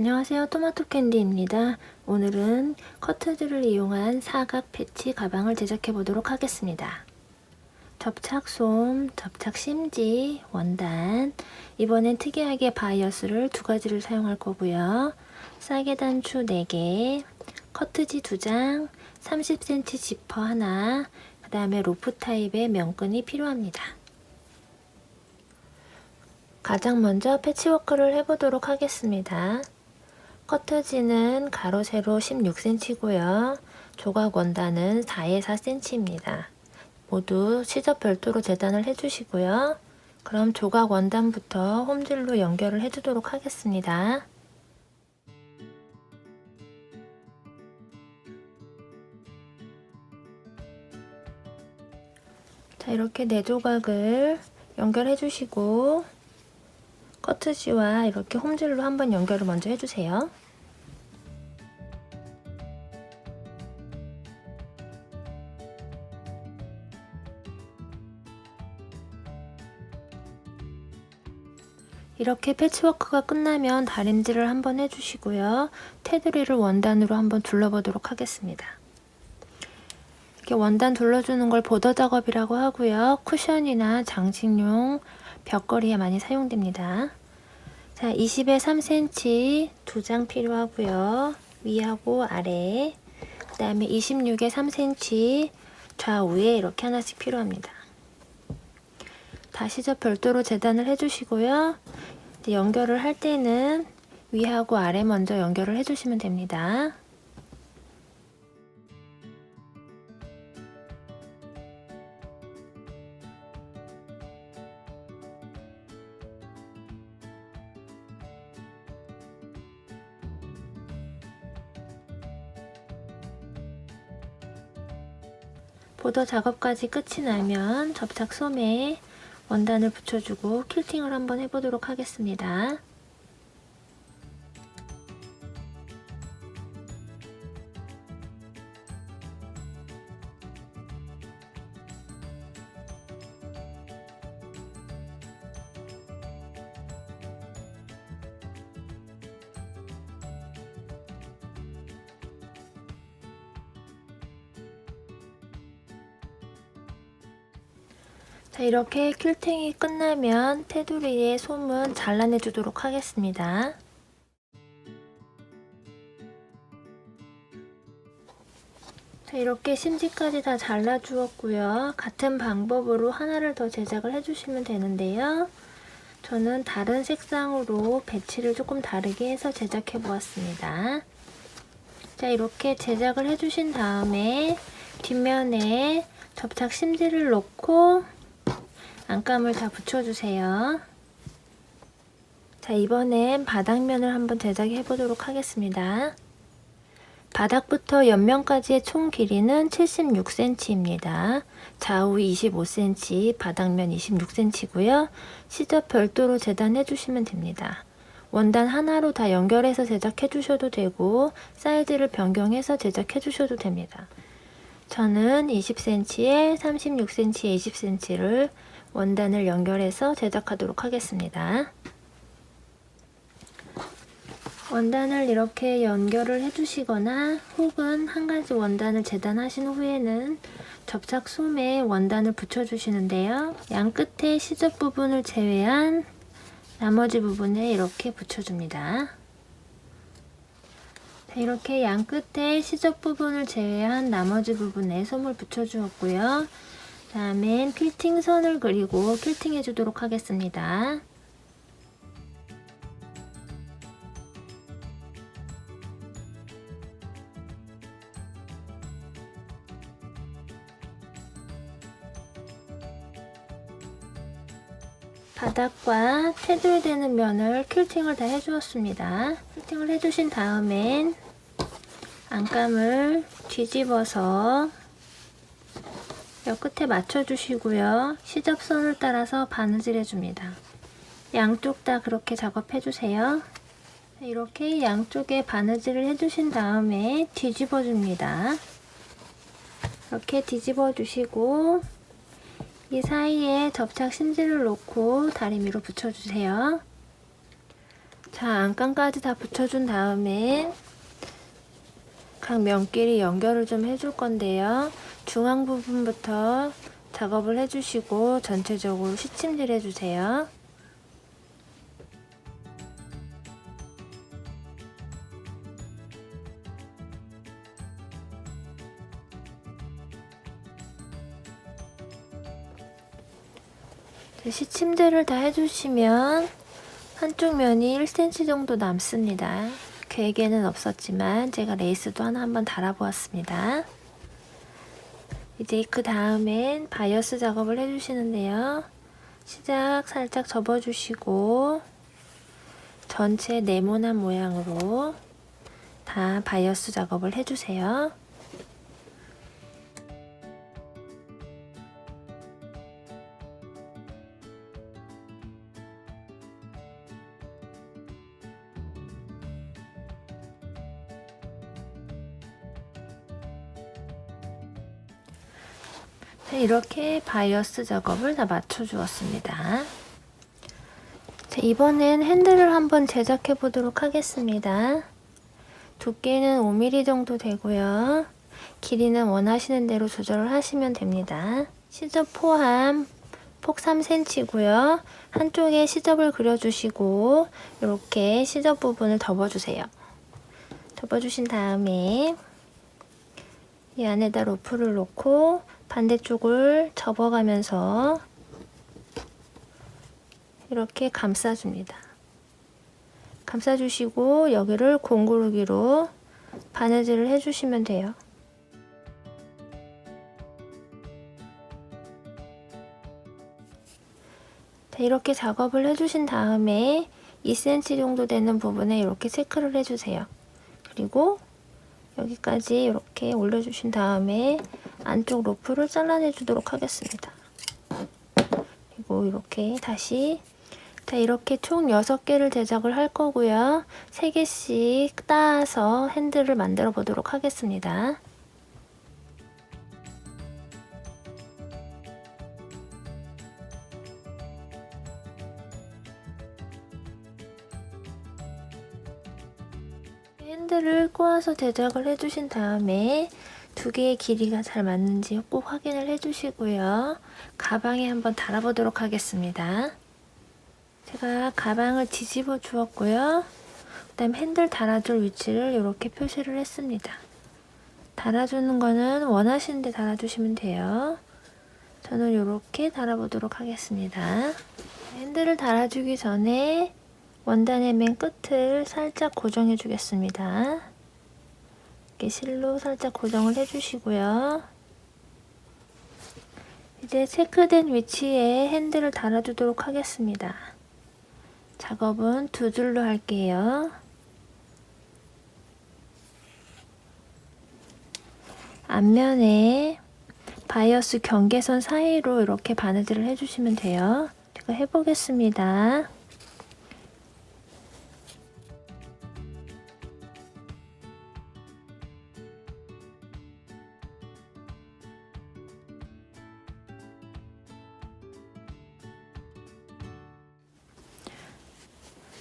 안녕하세요. 토마토 캔디입니다. 오늘은 커트즈를 이용한 사각 패치 가방을 제작해 보도록 하겠습니다. 접착솜, 접착 심지, 원단 이번엔 특이하게 바이어스를 두 가지를 사용할 거고요. 싸게 단추 4개, 커트지 2장, 30cm 지퍼 하나, 그 다음에 로프 타입의 면끈이 필요합니다. 가장 먼저 패치워크를 해보도록 하겠습니다. 커트지는 가로 세로 16cm고요. 조각 원단은 4에 4cm입니다. 모두 시접 별도로 재단을 해주시고요. 그럼 조각 원단부터 홈질로 연결을 해주도록 하겠습니다. 자, 이렇게 네 조각을 연결해 주시고 커트지와 이렇게 홈질로 한번 연결을 먼저 해주세요. 이렇게 패치워크가 끝나면 다림질을 한번 해주시고요. 테두리를 원단으로 한번 둘러보도록 하겠습니다. 이렇게 원단 둘러주는 걸 보더 작업이라고 하고요. 쿠션이나 장식용 벽걸이에 많이 사용됩니다. 자, 20에 3cm 두 장 필요하고요. 위하고 아래. 그 다음에 26에 3cm 좌우에 이렇게 하나씩 필요합니다. 다시 저 별도로 재단을 해주시고요. 연결을 할 때는 위하고 아래 먼저 연결을 해주시면 됩니다. 보더 작업까지 끝이 나면 접착 솜에 원단을 붙여주고 킬팅을 한번 해보도록 하겠습니다. 자, 이렇게 킬팅이 끝나면 테두리의 솜은 잘라내 주도록 하겠습니다. 자, 이렇게 심지까지 다 잘라 주었고요. 같은 방법으로 하나를 더 제작을 해주시면 되는데요. 저는 다른 색상으로 배치를 조금 다르게 해서 제작해 보았습니다. 자, 이렇게 제작을 해주신 다음에 뒷면에 접착 심지를 놓고 안감을 다 붙여주세요. 자, 이번엔 바닥면을 한번 제작해 보도록 하겠습니다. 바닥부터 옆면까지의 총 길이는 76cm입니다. 좌우 25cm, 바닥면 26cm고요. 시접 별도로 재단해 주시면 됩니다. 원단 하나로 다 연결해서 제작해 주셔도 되고 사이즈를 변경해서 제작해 주셔도 됩니다. 저는 20cm에 36cm에 20cm를 원단을 연결해서 제작하도록 하겠습니다. 원단을 이렇게 연결을 해주시거나 혹은 한 가지 원단을 재단하신 후에는 접착 솜에 원단을 붙여주시는데요. 양 끝에 시접 부분을 제외한 나머지 부분에 이렇게 붙여줍니다. 이렇게 양 끝에 시접 부분을 제외한 나머지 부분에 솜을 붙여주었고요. 다음엔 필팅 선을 그리고 킬팅 해주도록 하겠습니다. 바닥과 테두리 되는 면을 킬팅을 다 해주었습니다. 킬팅을 해주신 다음엔 안감을 뒤집어서 옆 끝에 맞춰주시고요. 시접선을 따라서 바느질 해줍니다. 양쪽 다 그렇게 작업해주세요. 이렇게 양쪽에 바느질을 해주신 다음에 뒤집어 줍니다. 이렇게 뒤집어 주시고 이 사이에 접착 심지를 놓고 다리미로 붙여주세요. 자, 안감까지 다 붙여준 다음에 각 면끼리 연결을 좀 해줄 건데요. 중앙 부분부터 작업을 해주시고 전체적으로 시침질 해주세요. 자, 시침들을 다 해주시면 한쪽 면이 1cm 정도 남습니다. 계획에는 없었지만 제가 레이스도 하나 한번 달아보았습니다. 이제 그 다음엔 바이어스 작업을 해주시는데요. 시작 살짝 접어주시고 전체 네모난 모양으로 다 바이어스 작업을 해주세요. 자, 이렇게 바이어스 작업을 다 맞춰 주었습니다. 자, 이번엔 핸들을 한번 제작해 보도록 하겠습니다. 두께는 5mm 정도 되고요. 길이는 원하시는 대로 조절을 하시면 됩니다. 시접 포함 폭 3cm고요. 한쪽에 시접을 그려주시고 이렇게 시접 부분을 덮어주세요. 덮어주신 다음에 이 안에다 로프를 놓고 반대쪽을 접어가면서 이렇게 감싸줍니다. 감싸주시고 여기를 공구르기로 바느질을 해주시면 돼요. 자, 이렇게 작업을 해주신 다음에 2cm 정도 되는 부분에 이렇게 체크를 해주세요. 그리고 여기까지 이렇게 올려주신 다음에 안쪽 로프를 잘라내 주도록 하겠습니다. 그리고 이렇게 다시 자, 이렇게 총 6개를 제작을 할 거고요. 3개씩 따서 핸들을 만들어 보도록 하겠습니다. 핸들을 꼬아서 제작을 해주신 다음에 두 개의 길이가 잘 맞는지 꼭 확인을 해주시고요. 가방에 한번 달아보도록 하겠습니다. 제가 가방을 뒤집어 주었고요. 그 다음 핸들 달아줄 위치를 이렇게 표시를 했습니다. 달아주는 거는 원하시는 데 달아주시면 돼요. 저는 이렇게 달아보도록 하겠습니다. 핸들을 달아주기 전에 원단의 맨 끝을 살짝 고정해 주겠습니다. 이렇게 실로 살짝 고정을 해주시고요. 이제 체크된 위치에 핸들을 달아주도록 하겠습니다. 작업은 두 줄로 할게요. 앞면에 바이어스 경계선 사이로 이렇게 바느질을 해주시면 돼요. 제가 해보겠습니다.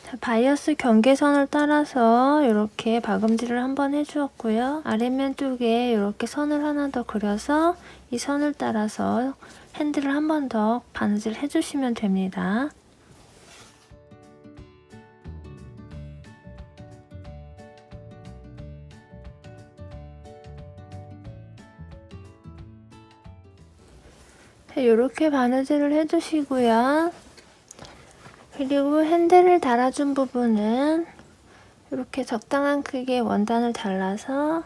자, 바이어스 경계선을 따라서 이렇게 박음질을 한번 해주었고요. 아래면 쪽에 이렇게 선을 하나 더 그려서 이 선을 따라서 핸들을 한 번 더 바느질 해주시면 됩니다. 자, 이렇게 바느질을 해주시고요. 그리고 핸들을 달아준 부분은 이렇게 적당한 크기의 원단을 달라서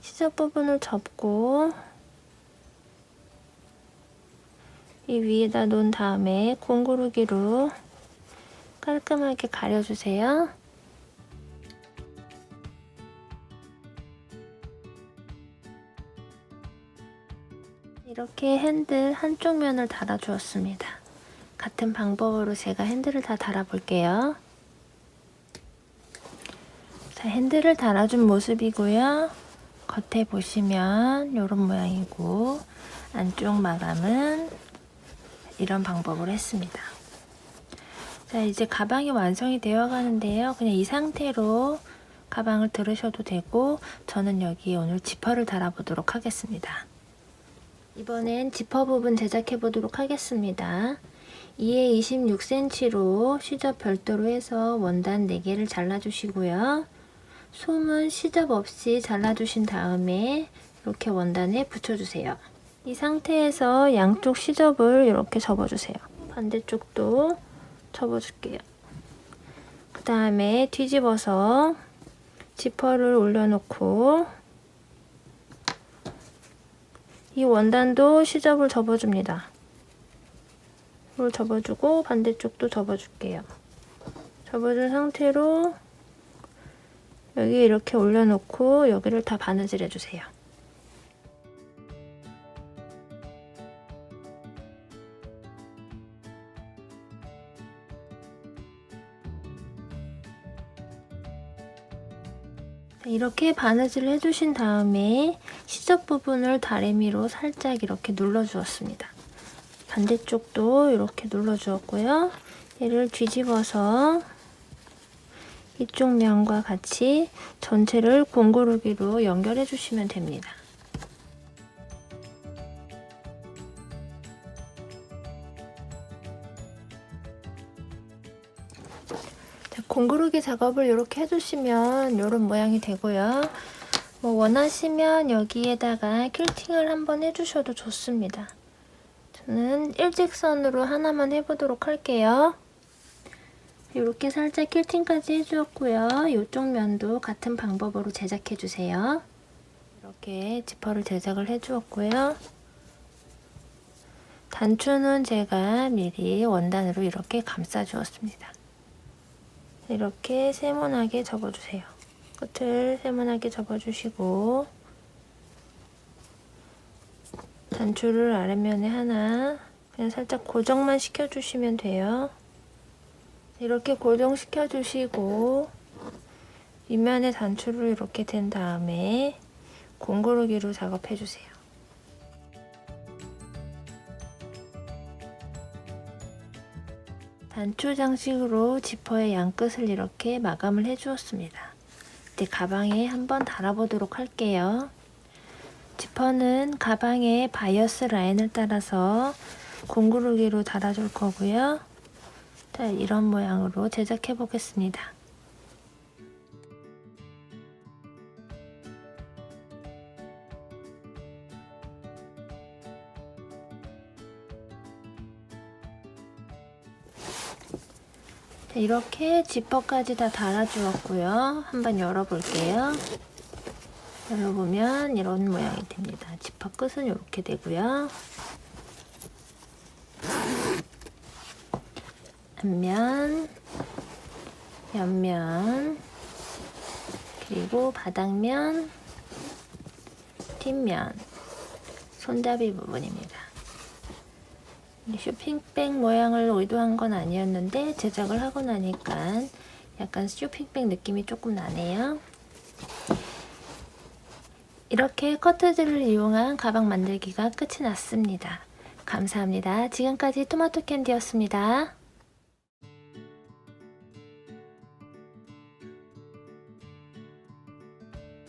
시접 부분을 접고 이 위에다 놓은 다음에 공구르기로 깔끔하게 가려주세요. 이렇게 핸들 한쪽 면을 달아주었습니다. 같은 방법으로 제가 핸들을 다 달아볼게요. 자, 핸들을 달아준 모습이고요. 겉에 보시면 이런 모양이고 안쪽 마감은 이런 방법으로 했습니다. 자, 이제 가방이 완성이 되어 가는데요. 그냥 이 상태로 가방을 들으셔도 되고, 저는 여기 오늘 지퍼를 달아보도록 하겠습니다. 이번엔 지퍼 부분 제작해 보도록 하겠습니다. 2에 26cm로 시접 별도로 해서 원단 4개를 잘라주시고요. 솜은 시접 없이 잘라주신 다음에 이렇게 원단에 붙여주세요. 이 상태에서 양쪽 시접을 이렇게 접어주세요. 반대쪽도 접어줄게요. 그 다음에 뒤집어서 지퍼를 올려놓고 이 원단도 시접을 접어줍니다. 이걸 접어주고 반대쪽도 접어줄게요. 접어준 상태로 여기 이렇게 올려놓고 여기를 다 바느질 해주세요. 이렇게 바느질을 해주신 다음에 시접 부분을 다리미로 살짝 이렇게 눌러주었습니다. 반대쪽도 이렇게 눌러주었고요. 얘를 뒤집어서 이쪽 면과 같이 전체를 공구르기로 연결해 주시면 됩니다. 자, 공구르기 작업을 이렇게 해주시면 이런 모양이 되고요. 뭐 원하시면 여기에다가 퀼팅을 한번 해주셔도 좋습니다. 저는 일직선으로 하나만 해보도록 할게요. 이렇게 살짝 퀼팅까지 해주었고요. 이쪽 면도 같은 방법으로 제작해주세요. 이렇게 지퍼를 제작을 해주었고요. 단추는 제가 미리 원단으로 이렇게 감싸주었습니다. 이렇게 세모나게 접어주세요. 끝을 세모나게 접어주시고 단추를 아래면에 하나 그냥 살짝 고정만 시켜주시면 돼요. 이렇게 고정시켜 주시고 윗면에 단추를 이렇게 댄 다음에 공구르기로 작업해 주세요. 단추 장식으로 지퍼의 양끝을 이렇게 마감을 해 주었습니다. 이제 가방에 한번 달아보도록 할게요. 지퍼는 가방에 바이어스 라인을 따라서 공구르기로 달아줄 거고요. 자, 이런 모양으로 제작해 보겠습니다. 자, 이렇게 지퍼까지 다 달아주었고요. 한번 열어볼게요. 열어보면 이런 모양이 됩니다. 지퍼 끝은 이렇게 되고요. 앞면, 옆면, 그리고 바닥면, 뒷면, 손잡이 부분입니다. 쇼핑백 모양을 의도한 건 아니었는데 제작을 하고 나니까 약간 쇼핑백 느낌이 조금 나네요. 이렇게 커트지를 이용한 가방 만들기가 끝이 났습니다. 감사합니다. 지금까지 토마토 캔디였습니다.